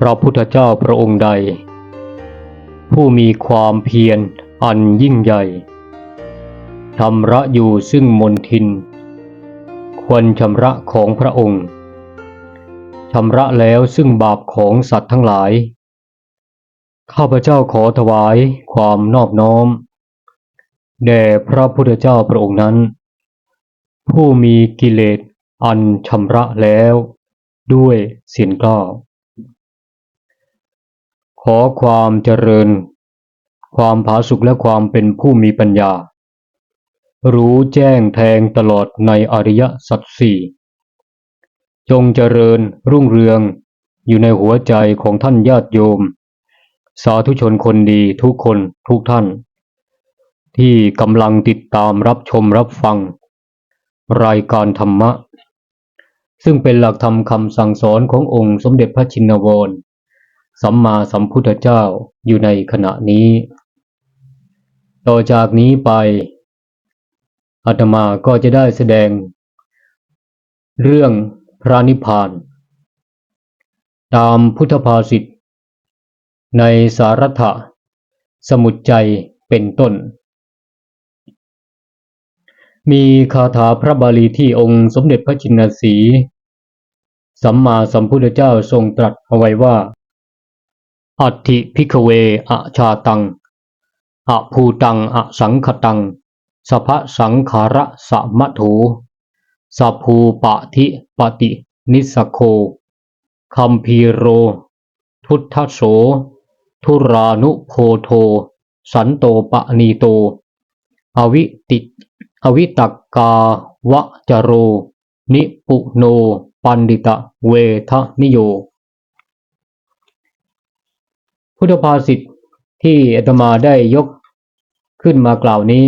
พระพุทธเจ้าพระองค์ใด ผู้มีความเพียรอันยิ่งใหญ่ชำระอยู่ซึ่งมนทิน ควรชำระของพระองค์ชำระแล้วซึ่งบาปของสัตว์ทั้งหลาย ข้าพเจ้าขอถวายความนอบน้อม แด่พระพุทธเจ้าพระองค์นั้น ผู้มีกิเลสอันชำระแล้วด้วยเสียงกล้า ขอความเจริญ ความผาสุกและความเป็นผู้มีปัญญา รู้แจ้งแทงตลอดในอริยสัจสี่จงเจริญรุ่งเรืองอยู่ในหัวใจของท่านญาติโยม สาธุชนคนดีทุกคนทุกท่าน ที่กำลังติดตามรับชมรับฟัง รายการธรรมะ ซึ่งเป็นหลักธรรมคำสั่งสอนขององค์สมเด็จพระชินวร สัมมาสัมพุทธเจ้าอยู่ในขณะนี้ ต่อจากนี้ไปอาตมาก็จะได้แสดง เรื่องพระนิพพาน ตามพุทธภาษิตในสารัตถะสมุจใจเป็นต้น มีคาถาพระบาลีที่องค์สมเด็จพระจินสี สัมมาสัมพุทธเจ้าทรงตรัสเอาไว้ว่า อัติพิกเวอะชาตังอะภูตังอะสังคตังสภสังขาระสะมะโถสัพภูปะทิปตินิสโคคัมพีโร ทุทธโส ทุรานุโพโท สันโตปะนีโต อวิติอวิตักกาวะจโร นิปุโน ปันดิตะเวทนิโย พุทธภาษิตที่อาตมาได้ยกขึ้นมากล่าวนี้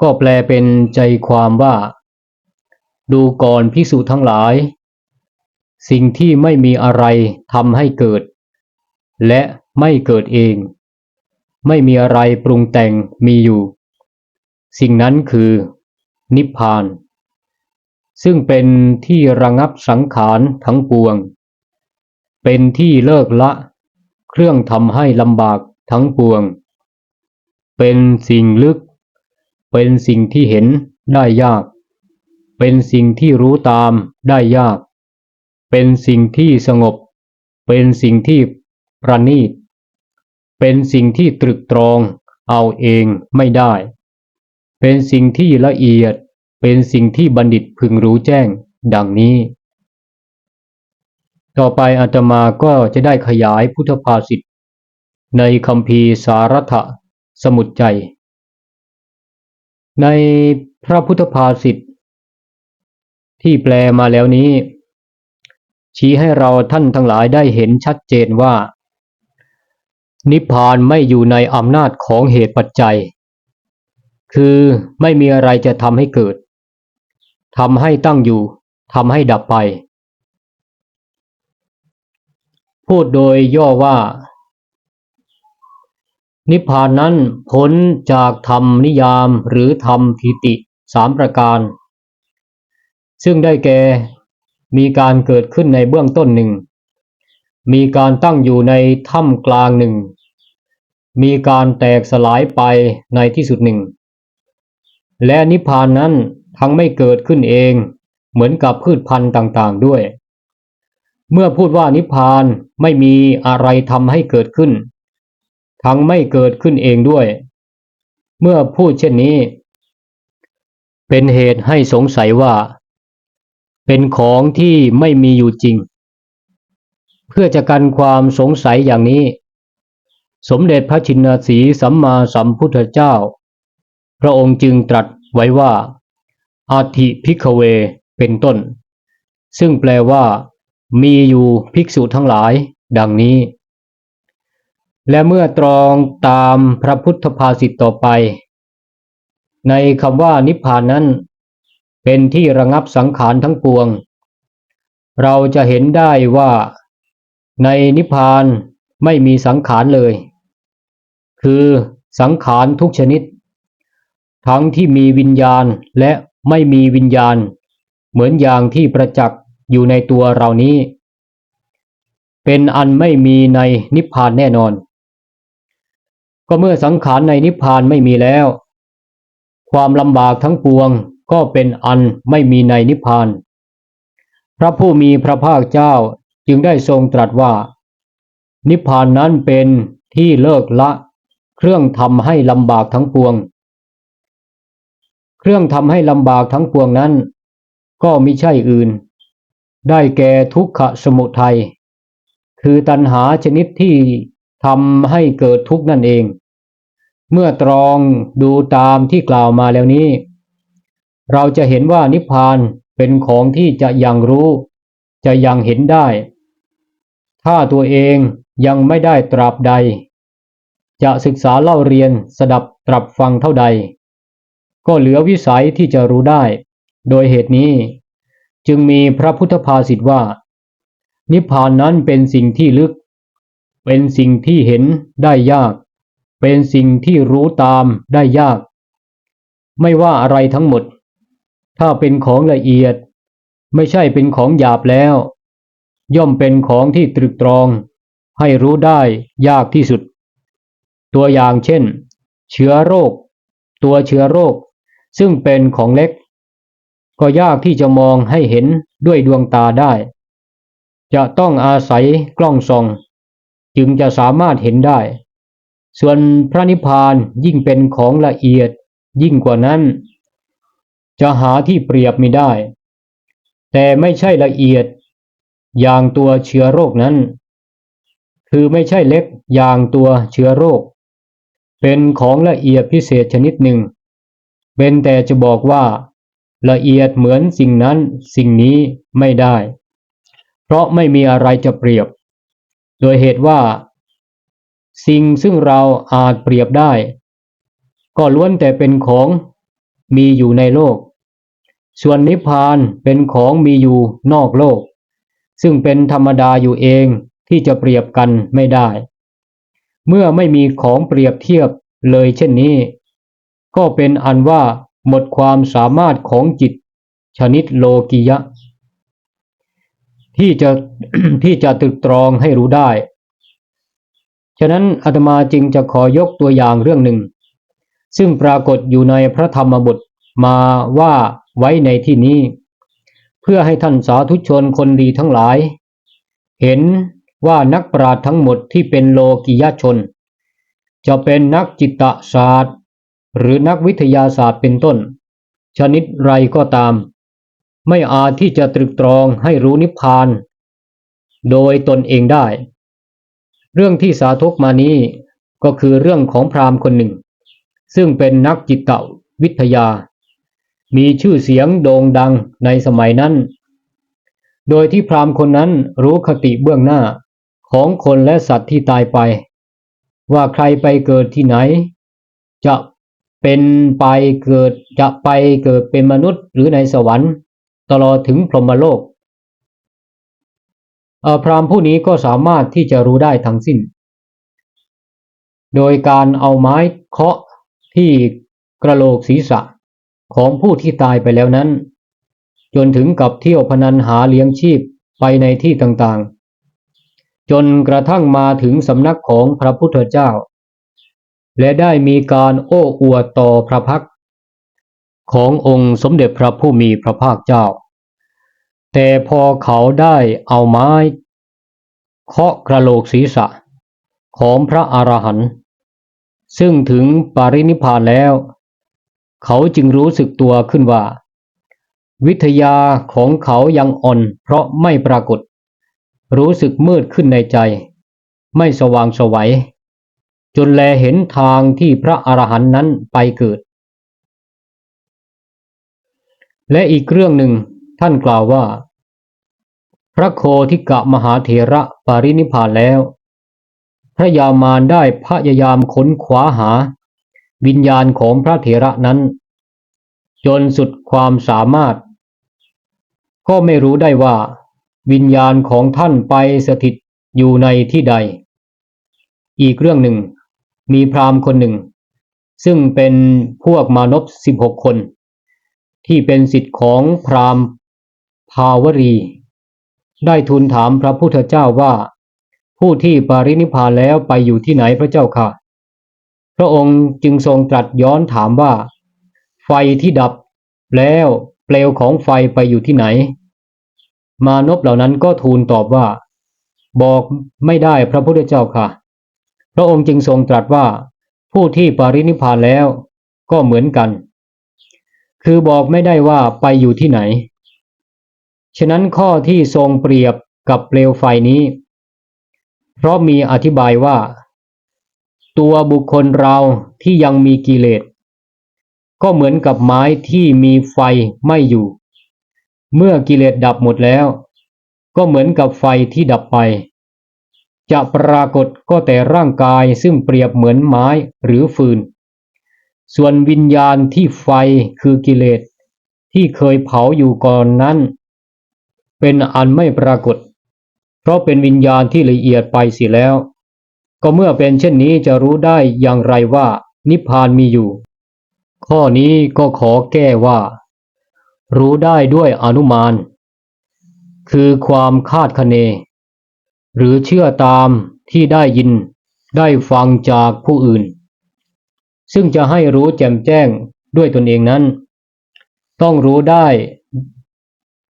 ก็แปลเป็นใจความว่า ดูก่อนพิสูจทั้งหลาย สิ่งที่ไม่มีอะไรทำให้เกิด และไม่เกิดเอง ไม่มีอะไรปรุงแต่งมีอยู่ สิ่งนั้นคือนิพพาน ซึ่งเป็นที่ระงับสังขารทั้งปวง เป็นที่เลิกละ เครื่องทำให้ลำบากทั้งปวง เป็นสิ่งลึก เป็นสิ่งที่เห็นได้ยาก เป็นสิ่งที่รู้ตามได้ยาก เป็นสิ่งที่สงบ เป็นสิ่งที่ประณีต เป็นสิ่งที่ตรึกตรองเอาเองไม่ได้ เป็นสิ่งที่ละเอียด เป็นสิ่งที่บัณฑิตพึงรู้แจ้ง ดังนี้ ต่อไปอาตมาก็จะได้ขยายพุทธภาษิตในคำพีสารัตถะสมุจใจ ในพระพุทธภาษิตที่แปลมาแล้วนี้ ชี้ให้เราท่านทั้งหลายได้เห็นชัดเจนว่า นิพพานไม่อยู่ในอำนาจของเหตุปัจจัย คือไม่มีอะไรจะทำให้เกิดทำให้ตั้งอยู่ทำให้ดับไป พูดโดยย่อว่า นิพพานนั้นพ้นจากธรรมนิยามหรือธรรมทิติสามประการ ซึ่งได้แก่มีการเกิดขึ้นในเบื้องต้นหนึ่ง มีการตั้งอยู่ในถ้ำกลางหนึ่ง มีการแตกสลายไปในที่สุดหนึ่ง และนิพพานนั้นทั้งไม่เกิดขึ้นเอง เหมือนกับพืชพันธุ์ต่างๆด้วย เมื่อพูดว่านิพพานไม่มีอะไรทำให้เกิดขึ้น ทั้งไม่เกิดขึ้นเองด้วย เมื่อพูดเช่นนี้ เป็นเหตุให้สงสัยว่า เป็นของที่ไม่มีอยู่จริง เพื่อจะกันความสงสัยอย่างนี้ สมเด็จพระชินสีสัมมาสัมพุทธเจ้า พระองค์จึงตรัสไว้ว่าอาทิพิกเวเป็นต้น ซึ่งแปลว่า มีอยู่ภิกษุทั้งหลาย ดังนี้ และเมื่อตรองตามพระพุทธภาษิตต่อไป ในคำว่านิพพานนั้น เป็นที่ระงับสังขารทั้งปวง เราจะเห็นได้ว่า ในนิพพานไม่มีสังขารเลย คือสังขารทุกชนิด ทั้งที่มีวิญญาณและไม่มีวิญญาณ เหมือนอย่างที่ประจักษ์ อยู่ในตัวเรานี้ เป็นอันไม่มีในนิพพานแน่นอน ก็เมื่อสังขารในนิพพานไม่มีแล้ว ความลำบากทั้งปวงก็เป็นอันไม่มีในนิพพาน พระผู้มีพระภาคเจ้าจึงได้ทรงตรัสว่า นิพพานนั้นเป็นที่เลิกละ เครื่องทำให้ลำบากทั้งปวง เครื่องทำให้ลำบากทั้งปวงนั้น ก็มิใช่อื่น ได้แก่ทุกขสมุทัย คือตัณหาชนิดที่ทำให้เกิดทุกข์นั่นเอง เมื่อตรองดูตามที่กล่าวมาแล้วนี้ เราจะเห็นว่านิพพานเป็นของที่จะยังรู้ จะยังเห็นได้ ถ้าตัวเองยังไม่ได้ตราบใด จะศึกษาเล่าเรียนสดับตรับฟังเท่าใด ก็เหลือวิสัยที่จะรู้ได้ โดยเหตุนี้ จึงมีพระพุทธภาษิตว่า นิพพานนั้นเป็นสิ่งที่ลึก เป็นสิ่งที่เห็นได้ยาก เป็นสิ่งที่รู้ตามได้ยาก ไม่ว่าอะไรทั้งหมด ถ้าเป็นของละเอียด ไม่ใช่เป็นของหยาบแล้ว ย่อมเป็นของที่ตรึกตรอง ให้รู้ได้ยากที่สุด ตัวอย่างเช่น เชื้อโรค ตัวเชื้อโรค ซึ่งเป็นของเล็ก ก็ยากที่จะมองให้เห็นด้วยดวงตาได้ จะต้องอาศัยกล้องส่อง จึงจะสามารถเห็นได้ ส่วนพระนิพพานยิ่งเป็นของละเอียดยิ่งกว่านั้น จะหาที่เปรียบไม่ได้ แต่ไม่ใช่ละเอียด อย่างตัวเชื้อโรคนั้น คือไม่ใช่เล็กอย่างตัวเชื้อโรค เป็นของละเอียดพิเศษชนิดหนึ่งเป็นแต่จะบอกว่า ละเอียดเหมือนสิ่งนั้นสิ่งนี้ไม่ได้ เพราะไม่มีอะไรจะเปรียบ โดยเหตุว่า สิ่งซึ่งเราอาจเปรียบได้ ก็ล้วนแต่เป็นของมีอยู่ในโลก ส่วนนิพพานเป็นของมีอยู่นอกโลก ซึ่งเป็นธรรมดาอยู่เองที่จะเปรียบกันไม่ได้ เมื่อไม่มีของเปรียบเทียบเลยเช่นนี้ ก็เป็นอันว่า หมดความสามารถของจิต ชนิดโลกิยะ ที่จะที่จะตรึกตรองให้รู้ได้ ฉะนั้นอาตมาจึงจะขอยกตัวอย่างเรื่องหนึ่ง ซึ่งปรากฏอยู่ในพระธรรมบทมาว่าไว้ในที่นี้ เพื่อให้ท่านสาธุชนคนดีทั้งหลาย เห็นว่านักปราชญ์ทั้งหมดที่เป็นโลกิยชน จะเป็นนักจิตศาสตร์ หรือนักวิทยาศาสตร์เป็นต้น ชนิดไรก็ตาม ไม่อาจที่จะตรึกตรองให้รู้นิพพาน โดยตนเองได้ เรื่องที่สาธกมานี้ก็คือเรื่องของพราหมณ์คนหนึ่ง ซึ่งเป็นนักจิตวิทยา มีชื่อเสียงโด่งดังในสมัยนั้น โดยที่พราหมณ์คนนั้นรู้คติเบื้องหน้าของคนและสัตว์ที่ตายไป ว่าใครไปเกิดที่ไหน จะ เป็นไปเกิดจะไปเกิดเป็นมนุษย์หรือในสวรรค์ ตลอดถึงพรหมโลกพรามผู้นี้ก็สามารถที่จะรู้ได้ทั้งสิ้น โดยการเอาไม้เคาะที่กระโหลกศีรษะของผู้ที่ตายไปแล้วนั้น จนถึงกับเที่ยวพนันหาเลี้ยงชีพไปในที่ต่างๆ จนกระทั่งมาถึงสำนักของพระพุทธเจ้า และได้มีการโอ้อวดต่อพระพักขององค์สมเด็จพระผู้มีพระภาคเจ้า แต่พอเขาได้เอาไม้เคาะกระโหลกศีรษะ ของพระอรหันต์ซึ่งถึงปรินิพพานแล้ว เขาจึงรู้สึกตัวขึ้นว่า วิทยาของเขายังอ่อนเพราะไม่ปรากฏ รู้สึกมืดขึ้นในใจ ไม่สว่างสวัย จนแลเห็นทางที่พระอรหันต์นั้นไปเกิด และอีกเรื่องหนึ่งท่านกล่าวว่า พระโคทิกะมหาเถระปรินิพานแล้ว พระยามารได้พยายามค้นคว้าหา วิญญาณของพระเถระนั้น จนสุดความสามารถ ก็ไม่รู้ได้ว่า วิญญาณของท่านไปสถิตอยู่ในที่ใด อีกเรื่องหนึ่ง มีพราหมณ์คนหนึ่ง ซึ่งเป็นพวกมานพสิบหกคน ที่เป็นสิทธิ์ของพราหมณ์ภาวรี ได้ทูลถามพระพุทธเจ้าว่า ผู้ที่ปรินิพพานแล้วไปอยู่ที่ไหนพระเจ้าค่ะ พระองค์จึงทรงตรัสย้อนถามว่า ไฟที่ดับแล้วเปลวของไฟไปอยู่ที่ไหน มานพเหล่านั้นก็ทูลตอบว่า บอกไม่ได้พระพุทธเจ้าค่ะ พระองค์จึงทรงตรัสว่า ผู้ที่ปรินิพพานแล้วก็เหมือนกัน คือบอกไม่ได้ว่าไปอยู่ที่ไหน ฉะนั้นข้อที่ทรงเปรียบกับเปลวไฟนี้ เพราะมีอธิบายว่า ตัวบุคคลเราที่ยังมีกิเลส ก็เหมือนกับไม้ที่มีไฟไม้อยู่ เมื่อกิเลสดับหมดแล้ว ก็เหมือนกับไฟที่ดับไป จะปรากฏก็แต่ร่างกายซึ่งเปรียบเหมือนไม้หรือฟืน ส่วนวิญญาณที่ไฟคือกิเลส ที่เคยเผาอยู่ก่อนนั้น เป็นอันไม่ปรากฏ เพราะเป็นวิญญาณที่ละเอียดไปเสียแล้ว ก็เมื่อเป็นเช่นนี้จะรู้ได้อย่างไรว่า นิพพานมีอยู่ ข้อนี้ก็ขอแก้ว่า รู้ได้ด้วยอนุมาน คือความคาดคะเน หรือเชื่อตามที่ได้ยินได้ฟังจากผู้อื่น ซึ่งจะให้รู้แจ่มแจ้งด้วยตนเองนั้น ต้องรู้ได้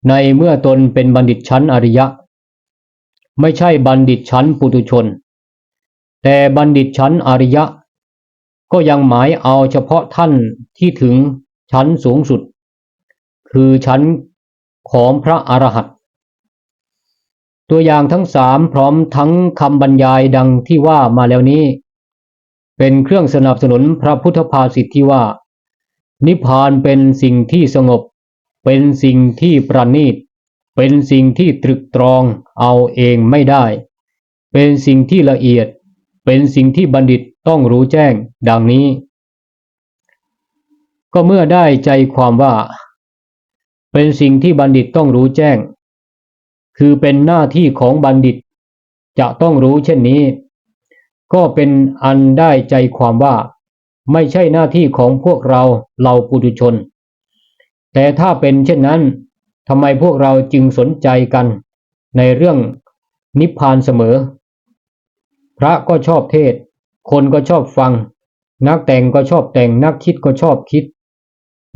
ในเมื่อตนเป็นบัณฑิตชั้นอริยะ ไม่ใช่บัณฑิตชั้นปุถุชน แต่บัณฑิตชั้นอริยะ ก็ยังหมายเอาเฉพาะท่านที่ถึงชั้นสูงสุด คือชั้นของพระอรหันต ตัวอย่างทั้งสามพร้อมทั้งคำบรรยายดังที่ว่ามาแล้วนี้ เป็นเครื่องสนับสนุนพระพุทธภาษิตที่ว่า นิพพานเป็นสิ่งที่สงบ เป็นสิ่งที่ประณีต เป็นสิ่งที่ตรึกตรองเอาเองไม่ได้ เป็นสิ่งที่ละเอียด เป็นสิ่งที่บัณฑิตต้องรู้แจ้งดังนี้ ก็เมื่อได้ใจความว่า เป็นสิ่งที่บัณฑิตต้องรู้แจ้ง คือเป็นหน้าที่ของบัณฑิต จะต้องรู้เช่นนี้ ก็เป็นอันได้ใจความว่า ไม่ใช่หน้าที่ของพวกเราเราปุถุชน แต่ถ้าเป็นเช่นนั้นทำไมพวกเราจึงสนใจกัน ในเรื่องนิพพานเสมอ พระก็ชอบเทศ คนก็ชอบฟัง นักแต่งก็ชอบแต่งนักคิดก็ชอบคิด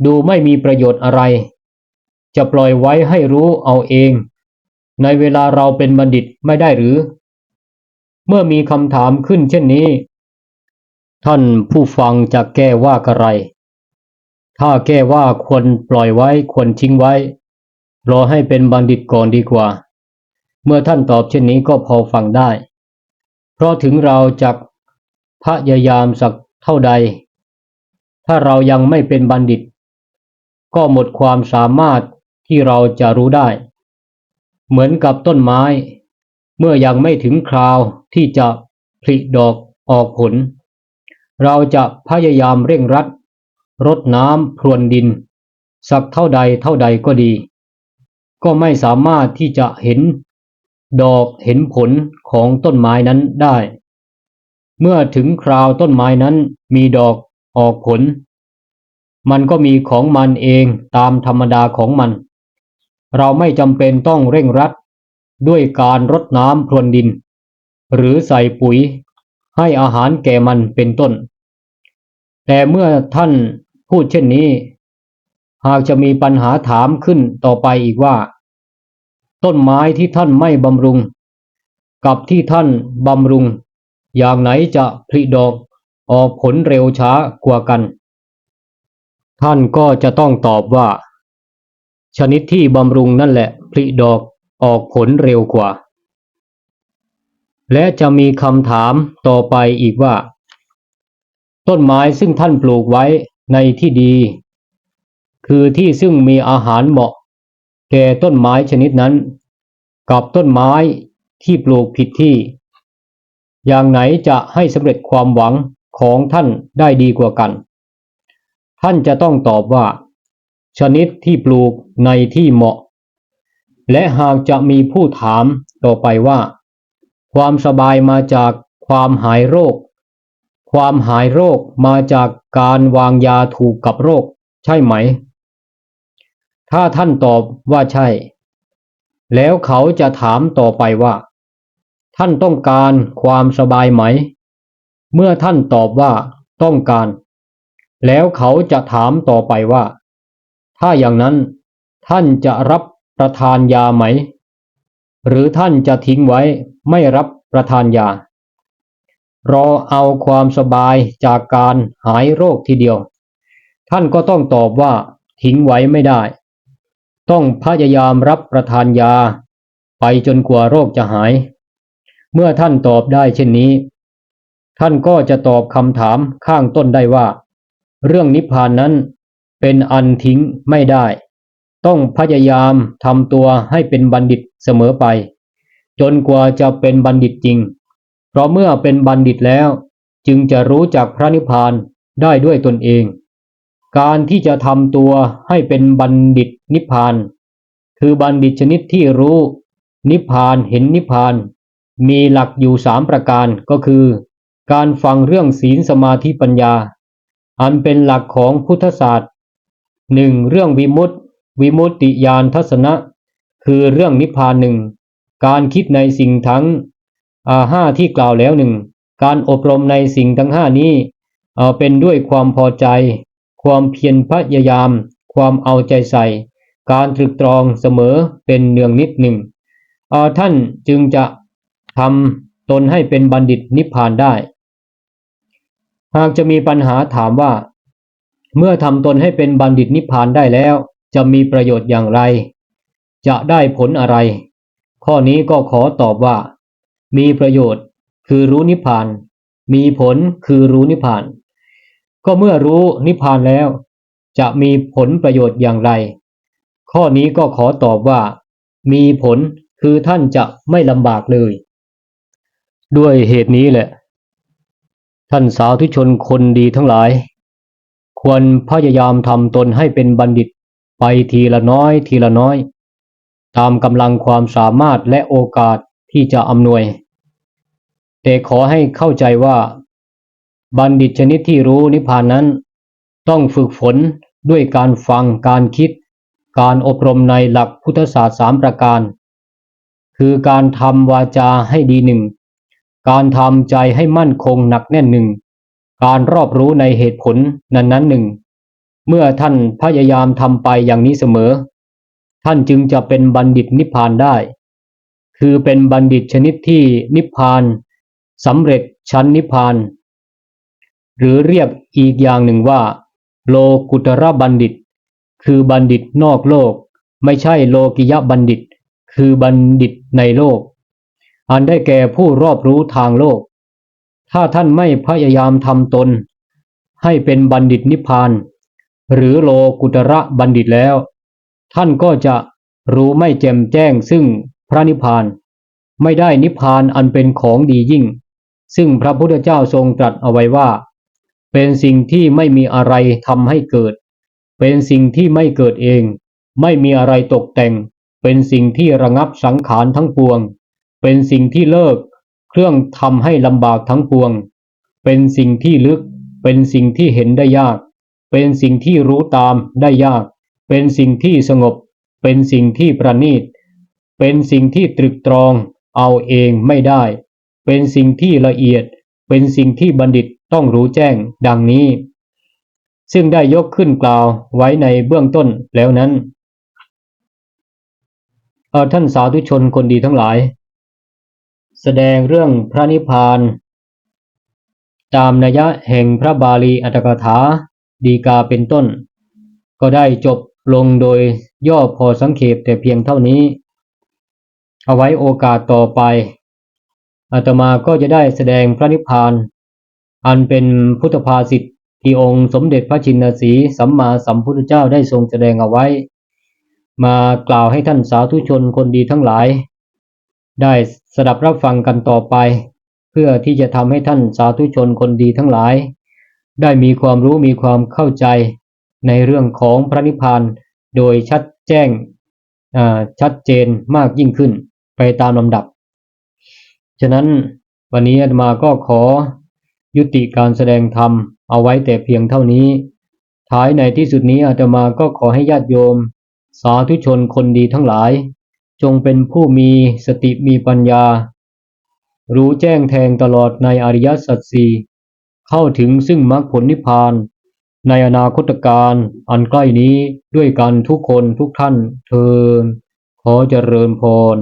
ดูไม่มีประโยชน์อะไร จะปล่อยไว้ให้รู้เอาเอง ในเวลาเราเป็นบัณฑิตไม่ได้หรือ เมื่อมีคำถามขึ้นเช่นนี้ ท่านผู้ฟังจะแก้ว่ากระไร ถ้าแก้ว่าควรปล่อยไว้ควรทิ้งไว้ รอให้เป็นบัณฑิตก่อนดีกว่า เมื่อท่านตอบเช่นนี้ก็พอฟังได้ เพราะถึงเราจะพยายามสักเท่าใด ถ้าเรายังไม่เป็นบัณฑิต ก็หมดความสามารถที่เราจะรู้ได้ เหมือนกับต้นไม้ เมื่อยังไม่ถึงคราวที่จะผลิดอกออกผล เราจะพยายามเร่งรัด รดน้ำพรวนดิน สักเท่าใดเท่าใดก็ดี ก็ไม่สามารถที่จะเห็น ดอกเห็นผลของต้นไม้นั้นได้ เมื่อถึงคราวต้นไม้นั้นมีดอกออกผล มันก็มีของมันเองตามธรรมดาของมัน เราไม่จำเป็นต้องเร่งรัด ด้วยการรดน้ำพรวนดิน หรือใส่ปุ๋ยให้อาหารแก่มันเป็นต้น แต่เมื่อท่านพูดเช่นนี้ หากจะมีปัญหาถามขึ้นต่อไปอีกว่า ต้นไม้ที่ท่านไม่บำรุง กับที่ท่านบำรุง อย่างไหนจะผลิดอกออกผลเร็วช้ากว่ากัน ท่านก็จะต้องตอบว่า ชนิดที่บำรุงนั่นแหละผลิดอกออกผลเร็วกว่า และจะมีคำถามต่อไปอีกว่า ต้นไม้ซึ่งท่านปลูกไว้ในที่ดี คือที่ซึ่งมีอาหารเหมาะ แก่ต้นไม้ชนิดนั้น กับต้นไม้ที่ปลูกผิดที่ อย่างไหนจะให้สำเร็จความหวังของท่านได้ดีกว่ากัน ท่านจะต้องตอบว่า ชนิดที่ปลูกในที่เหมาะ และหากจะมีผู้ถามต่อไปว่า ความสบายมาจากความหายโรค ความหายโรคมาจากการวางยาถูกกับโรค ใช่ไหม ถ้าท่านตอบว่าใช่ แล้วเขาจะถามต่อไปว่า ท่านต้องการความสบายไหม เมื่อท่านตอบว่าต้องการ แล้วเขาจะถามต่อไปว่า ถ้าอย่างนั้นท่านจะรับประทานยาไหม หรือท่านจะทิ้งไว้ไม่รับประทานยารอเอาความสบายจากการหายโรคทีเดียว ท่านก็ต้องตอบว่าทิ้งไว้ไม่ได้ ต้องพยายามรับประทานยา ไปจนกว่าโรคจะหาย เมื่อท่านตอบได้เช่นนี้ ท่านก็จะตอบคำถามข้างต้นได้ว่า เรื่องนิพพานนั้น เป็นอันทิ้งไม่ได้ ต้องพยายามทำตัวให้เป็นบัณฑิตเสมอไป จนกว่าจะเป็นบัณฑิตจริง เพราะเมื่อเป็นบัณฑิตแล้ว จึงจะรู้จักพระนิพพานได้ด้วยตนเอง การที่จะทำตัวให้เป็นบัณฑิตนิพพาน คือบัณฑิตชนิดที่รู้ นิพพานเห็นนิพพาน มีหลักอยู่สามประการก็คือ การฟังเรื่องศีลสมาธิปัญญา อันเป็นหลักของพุทธศาสตร์ หนึ่งเรื่องวิมุตติ วิมุตติญาณทัศนะ คือเรื่องนิพพานหนึ่งการคิดในสิ่งทั้งห้าที่กล่าวแล้วหนึ่งการอบรมในสิ่งทั้งห้านี้เป็นด้วยความพอใจ ความเพียรพยายาม ความเอาใจใส่ การตรึกตรองเสมอเป็นเนืองนิดหนึ่งท่านจึงจะทำตนให้เป็นบัณฑิตนิพพานได้ หากจะมีปัญหาถามว่า เมื่อทำตนให้เป็นบัณฑิตนิพพานได้แล้ว จะมีประโยชน์อย่างไร จะได้ผลอะไร ข้อนี้ก็ขอตอบว่า มีประโยชน์คือรู้นิพพาน มีผลคือรู้นิพพาน ก็เมื่อรู้นิพพานแล้ว จะมีผลประโยชน์อย่างไร ข้อนี้ก็ขอตอบว่า มีผลคือท่านจะไม่ลำบากเลย ด้วยเหตุนี้แหละ ท่านสาวธุชนคนดีทั้งหลาย ควรพยายามทำตนให้เป็นบัณฑิต ไปทีละน้อยทีละน้อย ตามกำลังความสามารถและโอกาสที่จะอำนวย แต่ขอให้เข้าใจว่า บัณฑิตชนิดที่รู้นิพพานนั้น ต้องฝึกฝนด้วยการฟังการคิด การอบรมในหลักพุทธศาสตร์สามประการ คือการทำวาจาให้ดีหนึ่งการทำใจให้มั่นคงหนักแน่นหนึ่ง การรอบรู้ในเหตุผลนั้นนั้นหนึ่ง เมื่อท่านพยายามทำไปอย่างนี้เสมอ ท่านจึงจะเป็นบัณฑิตนิพพานได้ คือเป็นบัณฑิตชนิดที่นิพพานสำเร็จชั้นนิพพาน หรือเรียกอีกอย่างหนึ่งว่า โลกุตระบัณฑิต คือบัณฑิตนอกโลก ไม่ใช่โลกิยะบัณฑิต คือบัณฑิตในโลก อันได้แก่ผู้รอบรู้ทางโลก ถ้าท่านไม่พยายามทำตน ให้เป็นบัณฑิตนิพพาน หรือโลกุตระบัณฑิตแล้ว ท่านก็จะรู้ไม่แจ่มแจ้งซึ่งพระนิพพาน ไม่ได้นิพพานอันเป็นของดียิ่ง ซึ่งพระพุทธเจ้าทรงตรัสเอาไว้ว่า เป็นสิ่งที่ไม่มีอะไรทำให้เกิด เป็นสิ่งที่ไม่เกิดเอง ไม่มีอะไรตกแต่ง เป็นสิ่งที่ระงับสังขารทั้งปวง เป็นสิ่งที่เลิก เครื่องทำให้ลำบากทั้งปวง เป็นสิ่งที่ลึก เป็นสิ่งที่เห็นได้ยาก เป็นสิ่งที่รู้ตามได้ยาก เป็นสิ่งที่สงบ เป็นสิ่งที่ประณีต เป็นสิ่งที่ตรึกตรองเอาเองไม่ได้ เป็นสิ่งที่ละเอียด เป็นสิ่งที่บัณฑิตต้องรู้แจ้งดังนี้ ซึ่งได้ยกขึ้นกล่าวไว้ในเบื้องต้นแล้วนั้นท่านสาธุชนคนดีทั้งหลาย แสดงเรื่องพระนิพพาน ตามนัยะแห่งพระบาลีอัตถกถาดีกาเป็นต้น ก็ได้จบลงโดยย่อพอสังเขปแต่เพียงเท่านี้ เอาไว้โอกาสต่อไปอาตมาก็จะได้แสดงพระนิพพาน อันเป็นพุทธภาษิตที่องค์สมเด็จพระชินสีสัมมาสัมพุทธเจ้าได้ทรงแสดงเอาไว้ มากล่าวให้ท่านสาธุชนคนดีทั้งหลาย ได้สดับรับฟังกันต่อไป เพื่อที่จะทำให้ท่านสาธุชนคนดีทั้งหลาย ได้มีความรู้มีความเข้าใจในเรื่องของพระนิพพานโดยชัดแจ้งชัดเจนมากยิ่งขึ้นไปตามลำดับ ฉะนั้นวันนี้อาตมาก็ขอยุติการแสดงธรรมเอาไว้แต่เพียงเท่านี้ ท้ายในที่สุดนี้อาตมาก็ขอให้ญาติโยม สาธุชนคนดีทั้งหลาย จงเป็นผู้มีสติมีปัญญา รู้แจ้งแทงตลอดในอริยสัจสี่เข้าถึงซึ่งมรรคผลนิพพาน ในอนาคตการอันใกล้นี้ด้วยกันทุกคนทุกท่านเทินขอเจริญพร